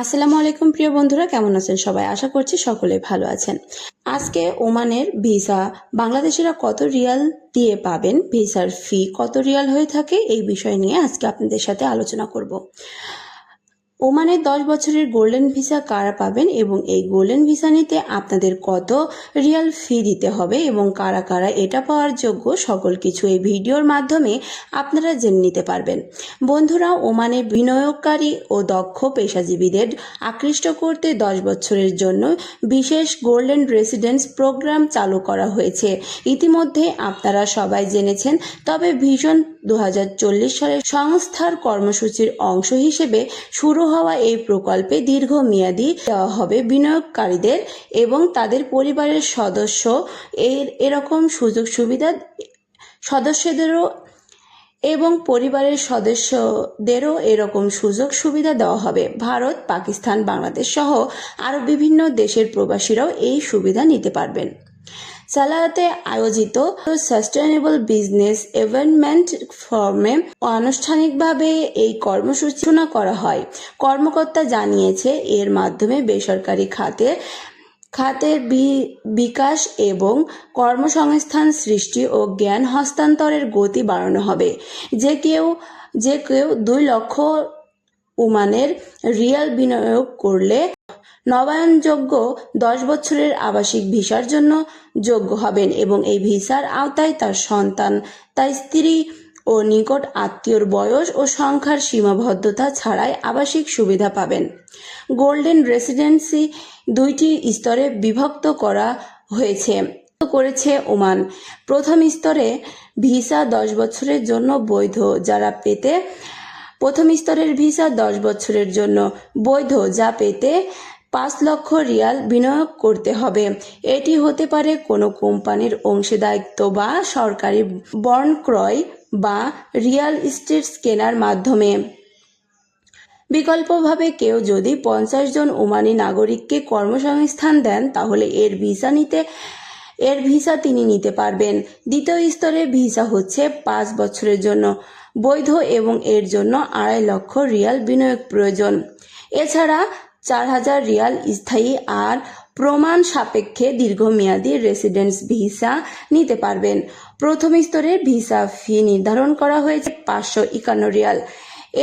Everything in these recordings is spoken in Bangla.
আসসালামু আলাইকুম, প্রিয় বন্ধুরা, কেমন আছেন সবাই? আশা করছি সকলে ভালো আছেন। আজকে ওমানের ভিসা, বাংলাদেশিরা কত রিয়াল দিয়ে পাবেন? ভিসার ফি কত রিয়াল হয়ে থাকে? এই বিষয় নিয়ে আজকে আপনাদের সাথে আলোচনা করব। ওমানের দশ বছরের গোল্ডেন ভিসা কারা পাবেন এবং এই গোল্ডেন ভিসা নিতে আপনাদের কত রিয়াল ফি দিতে হবে এবং কারা কারা এটা পাওয়ার যোগ্য সকল কিছু এই ভিডিওর মাধ্যমে আপনারা জেনে নিতে পারবেন। বন্ধুরা ওমানে বিনিয়োগকারী ও দক্ষ পেশাজীবীদের আকৃষ্ট করতে দশ বছরের জন্য বিশেষ গোল্ডেন রেসিডেন্স প্রোগ্রাম চালু করা হয়েছে। ইতিমধ্যে আপনারা সবাই জেনেছেন, তবে ভিশন দু সালের সংস্থার কর্মসূচির অংশ হিসেবে শুরু হওয়া এই প্রকল্পে দীর্ঘমেয়াদী দেওয়া হবে বিনিয়োগকারীদের এবং তাদের পরিবারের সদস্য। এর, এরকম সুযোগ সুবিধা সদস্যদেরও এবং পরিবারের সদস্যদেরও এরকম সুযোগ সুবিধা দেওয়া হবে। ভারত, পাকিস্তান, বাংলাদেশ সহ আরও বিভিন্ন দেশের প্রবাসীরাও এই সুবিধা নিতে পারবেন। সালাতে আয়োজিত সাস্টেনেবল বিজনেস এভেনমেন্ট ফর্মে আনুষ্ঠানিকভাবে এই কর্মসূচনা করা হয়। কর্মকর্তা জানিয়েছে, এর মাধ্যমে বেসরকারি খাতে, খাতের বিকাশ এবং কর্মসংস্থান সৃষ্টি ও জ্ঞান হস্তান্তরের গতি বাড়ানো হবে। যে কেউ যে কেউ দুই লক্ষ উমানের রিয়াল বিনিয়োগ করলে নবায়নযোগ্য দশ বছরের আবাসিক ভিসার জন্য যোগ্য হবেন এবং এই ভিসার আওতায় তার সন্তান তার স্ত্রী ও নিকট আত্মীয়র বয়স ও সংখ্যার সীমাবদ্ধতা ছাড়াই আবাসিক সুবিধা পাবেন। গোল্ডেন রেসিডেন্সি দুইটি স্তরে বিভক্ত করা হয়েছে করেছে ওমান। প্রথম স্তরে ভিসা দশ বছরের জন্য বৈধ, যারা পেতে প্রথম স্তরের ভিসা দশ বছরের জন্য। বৈধ, যা পেতে পাঁচ লক্ষ রিয়াল বিনিয়োগ করতে হবে। এটি হতে পারে কোনো কোম্পানির অংশীদারিত্ব বা সরকারি বন্ড ক্রয় বা রিয়াল ইস্টেট কেনার মাধ্যমে। বিকল্পভাবে কেউ যদি পঞ্চাশ জন ওমানি নাগরিককে কর্মসংস্থান দেন, তাহলে এর ভিসা নিতে, এর ভিসা তিনি নিতে পারবেন। দ্বিতীয় স্তরে ভিসা হচ্ছে পাঁচ বছরের জন্য। বৈধ এবং এর জন্য আড়াই লক্ষ রিয়াল বিনিয়োগ প্রয়োজন। এছাড়া চার হাজার রিয়াল স্থায়ী আর প্রমাণ সাপেক্ষে দীর্ঘমেয়াদী রেসিডেন্স ভিসা নিতে পারবেন। প্রথম স্তরের ভিসা ফি নির্ধারণ করা হয়েছে পাঁচশো একান্ন রিয়াল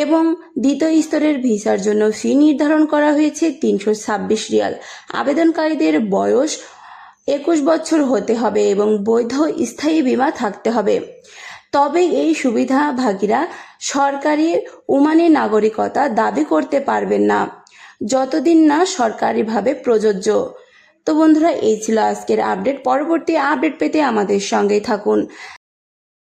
এবং দ্বিতীয় স্তরের ভিসার জন্য ফি নির্ধারণ করা হয়েছে তিনশো ছাব্বিশ রিয়াল। আবেদনকারীদের বয়স একুশ বছর হতে হবে এবং বৈধ স্থায়ী বীমা থাকতে হবে। তবে এই সুবিধাভাগীরা সরকারি উমানি নাগরিকতা দাবি করতে পারবেন না। যতদিন না সরকারিভাবে প্রযোজ্য। তো বন্ধুরা, এই ছিল আজকের আপডেট। পরবর্তী আপডেট পেতে আমাদের সঙ্গেই থাকুন।